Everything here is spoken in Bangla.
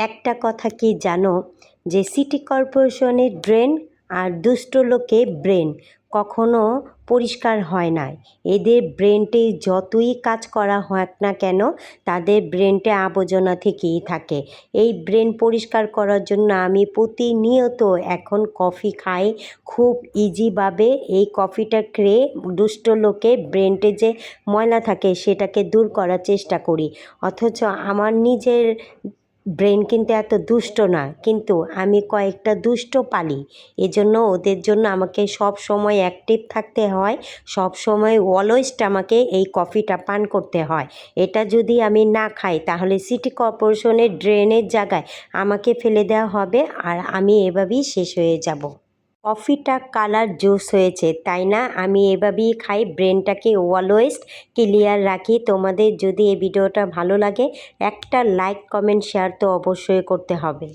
একটা কথা কি জানো? যে সিটি কর্পোরেশনের ড্রেন আর দুষ্ট লোকে ব্রেন কখনো পরিষ্কার হয় না এদের ব্রেনটে যতই কাজ করা হোক না কেন, তাদের ব্রেনটে আবর্জনা থেকেই থাকে। এই ব্রেন পরিষ্কার করার জন্য আমি প্রতিনিয়ত এখন কফি খাই। খুব ইজিভাবে এই কফিটা খেয়ে দুষ্ট লোকে ব্রেনটে যে ময়লা থাকে, সেটাকে দূর করার চেষ্টা করি। অথচ আমার নিজের ব্রেন কিন্তু এত দুষ্ট না, কিন্তু আমি কয়েকটা দুষ্ট পালি। এজন্য ওদের জন্য আমাকে সব সময় অ্যাক্টিভ থাকতে হয়, সব সময় অলওয়েস্ট আমাকে এই কফিটা পান করতে হয়। এটা যদি আমি না খাই, তাহলে সিটি কর্পোরেশনের ড্রেনের জায়গায় আমাকে ফেলে দেওয়া হবে আর আমি এভাবেই শেষ হয়ে যাব। কফিটা কালার জুস হয়েছে, তাই না? আমি এভাবেই খাই, ব্রেনটাকে ওয়ালোয়েস্ট ক্লিয়ার রাখি। তোমাদের যদি এই ভিডিওটা ভালো লাগে, একটা লাইক, কমেন্ট, শেয়ার তো অবশ্যই করতে হবে।